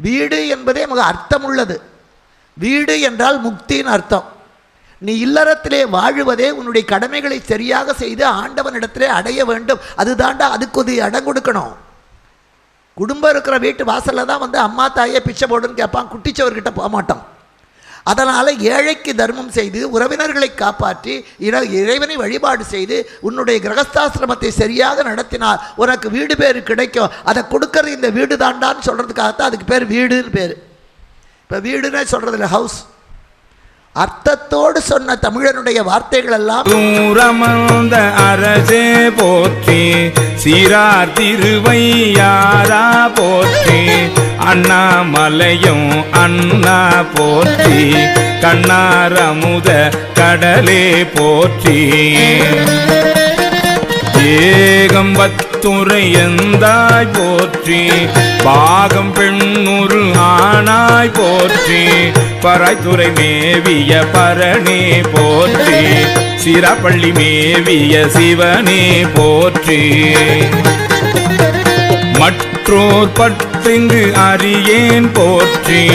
வீடு என்பதே மிக அர்த்தமுள்ளது. வீடு என்றால் முக்தின்னு அர்த்தம். நீ இல்லறத்திலே வாழுவதே உன்னுடைய கடமைகளை சரியாக செய்து ஆண்டவனிடத்திலே அடைய வேண்டும். அதுதாண்டா அதுக்கு ஒரு இடம் கொடுக்கணும். குடும்பம் இருக்கிற வீட்டு வாசலில் தான் வந்து அம்மா தாயே பிச்சை போடுன்னு கேட்பான். குட்டிச்சவர்கிட்ட போக மாட்டோம் அதனால் ஏழைக்கு தர்மம் செய்து உறவினர்களை காப்பாற்றி இற இறைவனை வழிபாடு செய்து உன்னுடைய கிரகஸ்தாசிரமத்தை சரியாக நடத்தினால் உனக்கு வீடு பேர் கிடைக்கும். அதை கொடுக்கறது இந்த வீடு தாண்டான்னு சொல்கிறதுக்காகத்தான் அதுக்கு பேர் வீடுன்னு பேர். இப்போ வீடுன்னே சொல்கிறதில்ல ஹவுஸ் அர்த்தத்தோடு சொன்ன தமிழனுடைய வார்த்தைகள் எல்லாம் தூரமந்த அரசே போற்றி சீரார் திருவையாரா போற்றி அண்ணாமலையும் அண்ணா போற்றி கண்ணாரமுத கடலே போற்றி. ஏகம்பத்துரை எந்தாய் போற்றி பாகம் பெண்ணுரு பராய்த்துறை மேவிய பரணி போற்றி. சிராப்பள்ளி மேவிய சிவனே போற்றி. மற்றோர் பற்றிங்கு அறியேன் போற்றி.